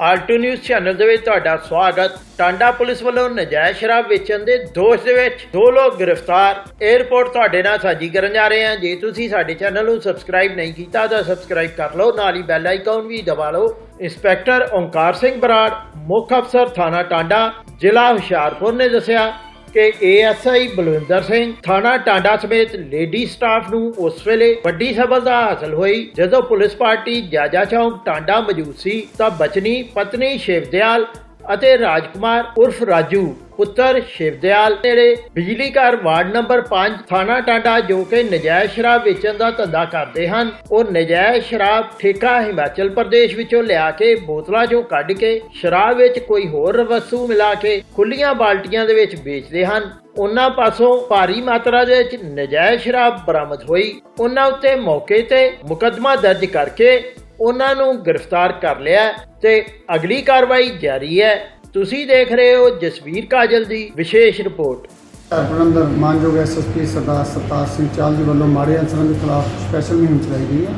Alto news channel ਦੇ ਵਿੱਚ ਤੁਹਾਡਾ ਸਵਾਗਤ। ਟਾਂਡਾ ਪੁਲਿਸ ਵੱਲੋਂ ਨਜਾਇਜ਼ ਸ਼ਰਾਬ ਵੇਚਣ ਦੇ ਦੋਸ਼ ਦੇ ਵਿੱਚ ਦੋ ਲੋਕ ਗ੍ਰਿਫਤਾਰ। ਇਹ ਤੁਹਾਡੇ ਨਾਲ ਸਾਂਝੀ ਕਰਨ ਜਾ ਰਹੇ ਹਾਂ। ਜੇ ਤੁਸੀਂ ਸਾਡੇ ਚੈਨਲ ਨੂੰ ਸਬਸਕ੍ਰਾਈਬ ਨਹੀਂ ਕੀਤਾ, ਤਾਂ ਸਬਸਕ੍ਰਾਈਬ ਕਰ ਲਓ। ਨਾਲ ਹੀ ਬੈਲ ਆਈਕਨ ਵੀ ਦਬਾ ਲਓ। ਇੰਸਪੈਕਟਰ ਓਂਕਾਰ ਸਿੰਘ ਬਰਾੜ, ਮੁੱਖ ਅਫਸਰ ਥਾਣਾ ਟਾਂਡਾ, ਜ਼ਿਲ੍ਹਾ ਹੁਸ਼ਿਆਰਪੁਰ ਨੇ ਦੱਸਿਆ। ਕਿ ਏਐਸਆਈ ਬਲਵਿੰਦਰ ਸਿੰਘ ਥਾਣਾ ਟਾਂਡਾ ਸਮੇਤ ਲੇਡੀ ਸਟਾਫ ਨੂੰ ਉਸ ਵੇਲੇ ਵੱਡੀ ਸਫਲਤਾ ਹਾਸਲ ਹੋਈ। ਜਦੋਂ ਪੁਲਿਸ ਪਾਰਟੀ ਜਾਜਾ ਚੌਂਕ ਟਾਂਡਾ ਮੌਜੂਦ ਸੀ, ਤਾਂ ਬਚਨੀ, ਪਤਨੀ ਸ਼ੇਵਦਿਆਲ ਅਤੇ ਰਾਜਕੁਮਾਰ ਉਰਫ ਰਾਜੂ ਪੁੱਤਰ ਸ਼ਿਵਦਿਆਲ ਨੇੜੇ ਬਿਜਲੀ ਘਰ ਵਾਰਡ ਨੰਬਰ 5 ਥਾਣਾ ਟਾਂਡਾ ਜੋ ਕਿ ਨਜਾਇਜ਼ ਸ਼ਰਾਬ ਵੇਚਣ ਦਾ ਧੰਦਾ ਕਰਦੇ ਹਨ। ਉਹ ਨਜਾਇਜ਼ ਸ਼ਰਾਬ ਠੇਕਾ ਹਿਮਾਚਲ ਪ੍ਰਦੇਸ਼ ਵਿੱਚੋਂ ਲਿਆ ਕੇ ਬੋਤਲਾਂ 'ਚੋਂ ਕੱਢ ਕੇ ਸ਼ਰਾਬ ਵਿੱਚ ਕੋਈ ਹੋਰ ਵਸਤੂ ਮਿਲਾ ਕੇ ਖੁੱਲੀਆਂ ਬਾਲਟੀਆਂ ਦੇ ਵਿੱਚ ਵੇਚਦੇ ਹਨ। ਉਹਨਾਂ ਪਾਸੋਂ ਭਾਰੀ ਮਾਤਰਾ ਦੇ ਵਿੱਚ ਨਜਾਇਜ਼ ਸ਼ਰਾਬ ਬਰਾਮਦ ਹੋਈ। ਉਹਨਾਂ ਉੱਤੇ ਮੌਕੇ ਤੇ ਮੁਕੱਦਮਾ ਦਰਜ ਕਰਕੇ ਉਹਨਾਂ ਨੂੰ ਗ੍ਰਿਫਤਾਰ ਕਰ ਲਿਆ ਤੇ ਅਗਲੀ ਕਾਰਵਾਈ ਜਾਰੀ ਹੈ। ਤੁਸੀਂ ਦੇਖ ਰਹੇ ਹੋ ਜਸਵੀਰ ਕਾਜਲ ਦੀ ਵਿਸ਼ੇਸ਼ ਰਿਪੋਰਟ। ਹੁਸ਼ਿਆਰਪੁਰ ਅੰਦਰ ਮਾਨਯੋਗ ਐਸਐਸਪੀ ਸਰਦਾਰ ਸਰਤਾਜ ਸਿੰਘ ਚਾਲ ਜੀ ਵੱਲੋਂ ਮਾੜੇ ਅਨਸਰਾਂ ਦੇ ਖਿਲਾਫ ਸਪੈਸ਼ਲ ਮੁਹਿੰਮ ਚਲਾਈ ਗਈ ਹੈ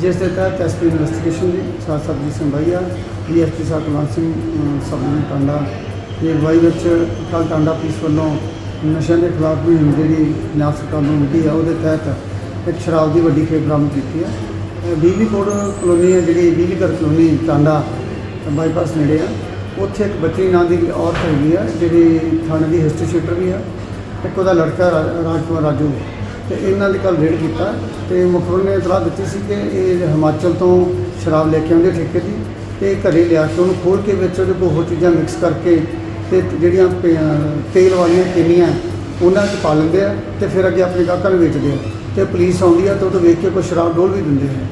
ਜਿਸ ਦੇ ਤਹਿਤ ਐਸਪੀ ਇਨਵੈਸਟੀਗੇਸ਼ਨ ਦੀ ਸਾਥ ਸਰਜੀਤ ਸਿੰਘ ਭਾਈਆ ਡੀਐਸਪੀ ਸਾਹਿਬ ਕੁਲਵੰਤ ਸਿੰਘ ਅਮ, ਸਬ ਨੂੰ ਟਾਂਡਾ ਦੀ ਅਗਵਾਈ ਵਿੱਚ ਕੱਲ ਟਾਂਡਾ ਪੁਲਿਸ ਵੱਲੋਂ ਨਸ਼ਿਆਂ ਦੇ ਖਿਲਾਫ ਮੁਹਿੰਮ ਜਿਹੜੀ ਪੰਜਾਬ ਸਰਕਾਰ ਨੂੰ ਮਿਲੀ ਹੈ ਉਹਦੇ ਤਹਿਤ ਇੱਕ ਸ਼ਰਾਬ ਦੀ ਵੱਡੀ ਖੇਪ ਬਰਾਮਦ ਕੀਤੀ ਹੈ। ਇਹ ਬਿਜਲੀ ਕੋਡ ਕਲੋਨੀ ਹੈ ਜਿਹੜੀ ਬਿਜਲੀ ਘਰ ਕਲੋਨੀ ਟਾਂਡਾ ਬਾਈਪਾਸ ਨੇੜੇ ਆ ਉੱਥੇ ਇੱਕ ਬੱਚੀ ਨਾਂ ਦੀ ਔਰਤ ਹੈਗੀ ਆ, ਜਿਹੜੀ ਥਾਣੇ ਦੀ ਹਿਸਟਰੀ ਸ਼ੀਟਰ ਵੀ ਆ। ਇੱਕ ਉਹਦਾ ਲੜਕਾ ਰਾ- ਰਾਜਕੁਮਾਰ ਰਾਜੂ। ਤੇ ਇਹਨਾਂ ਦੇ ਕੱਲ ਰੇਡ ਕੀਤਾ ਤੇ ਮੁਖਬਰ ਨੇ ਇਤਲਾਹ ਦਿੱਤੀ ਸੀ ਕਿ ਇਹ ਹਿਮਾਚਲ ਤੋਂ ਸ਼ਰਾਬ ਲੈ ਕੇ ਆਉਂਦੇ ਠੇਕੇ ਦੀ ਤੇ ਘਰੇ ਲਿਆ ਕੇ ਉਹਨੂੰ ਖੋਲ ਕੇ ਵਿੱਚ ਉਹਦੇ ਕੋਲ ਹੋਰ ਚੀਜ਼ਾਂ ਮਿਕਸ ਕਰਕੇ ਤੇ ਜਿਹੜੀਆਂ ਪੇ- ਤੇਲ ਵਾਲੀਆਂ ਕਿੰਨੀਆਂ ਉਹਨਾਂ 'ਚ ਪਾ ਲੈਂਦੇ ਆ ਤੇ ਫਿਰ ਅੱਗੇ ਆਪਣੇ ਗਾਹਕਾਂ ਨੂੰ ਵੇਚਦੇ ਆ। ਤੇ ਪੁਲਿਸ ਆਉਂਦੀ ਆ ਤਾਂ ਉਹ ਤੋਂ ਵੇਖ ਕੇ ਕੋਈ ਸ਼ਰਾਬ ਡੋਲ ਵੀ ਦਿੰਦੇ ਆ।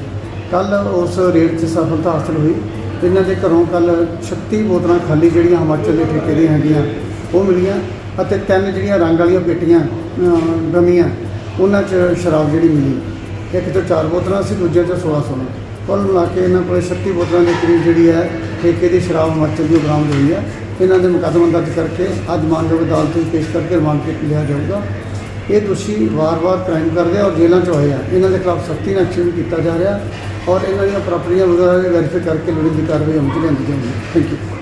ਕੱਲ ਉਸ ਰੇਡ 'ਚ ਸਫਲਤਾ ਹਾਸਲ ਹੋਈ। ਇਹਨਾਂ ਦੇ ਘਰੋਂ ਕੱਲ 36 ਬੋਤਲਾਂ ਖਾਲੀ ਜਿਹੜੀਆਂ ਹਿਮਾਚਲ ਦੇ ਠੇਕੇ ਦੀਆਂ ਹੈਗੀਆਂ ਉਹ ਮਿਲੀਆਂ ਅਤੇ ਤਿੰਨ ਜਿਹੜੀਆਂ ਰੰਗ ਵਾਲੀਆਂ ਪੇਟੀਆਂ ਅਮ, ਡਮੀਆਂ ਉਹਨਾਂ 'ਚ ਸ਼ਰਾਬ ਜਿਹੜੀ ਮਿਲੀ। ਇੱਕ ਤੋਂ ਚਾਰ ਬੋਤਲਾਂ ਸੀ ਦੂਜੇ 'ਚ 16 16 ਕੁੱਲ ਮਿਲਾ ਕੇ ਇਹਨਾਂ ਕੋਲ 36 ਬੋਤਲਾਂ ਦੇ ਕਰੀਬ ਜਿਹੜੀ ਹੈ ਠੇਕੇ ਦੀ ਸ਼ਰਾਬ ਹਿਮਾਚਲ ਦੀ ਬਰਾਮਦ ਹੋਈ ਹੈ। ਇਹਨਾਂ ਦੇ ਮੁਕੱਦਮਾ ਦਰਜ ਕਰਕੇ ਅੱਜ ਮਾਨਯੋਗ ਅਦਾਲਤ ਵਿੱਚ ਪੇਸ਼ ਕਰਕੇ ਰਿਮਾਂਡ ਤੇ ਲਿਆ ਜਾਊਗਾ। ਇਹ ਦੋਸ਼ੀ ਵਾਰ-ਵਾਰ ਕ੍ਰਾਈਮ ਕਰਦੇ ਆ ਔਰ ਜੇਲ੍ਹਾਂ 'ਚ ਹੋਏ ਆ। ਇਹਨਾਂ ਦੇ ਖਿਲਾਫ ਸਖਤੀ ਨਾਲ ਐਕਸ਼ਨ ਕੀਤਾ ਜਾ ਰਿਹਾ। ਔਰ ਇਹਨਾਂ ਦੀਆਂ ਪ੍ਰਾਪਰਟੀਆਂ ਵਗੈਰਾ ਵੈਰੀਫਾਈ ਕਰਕੇ ਲੋੜੀਂਦੀ ਕਾਰਵਾਈ ਅਮਲ 'ਚ ਲਿਆਂਦੀ ਜਾਊਗੀ। Thank you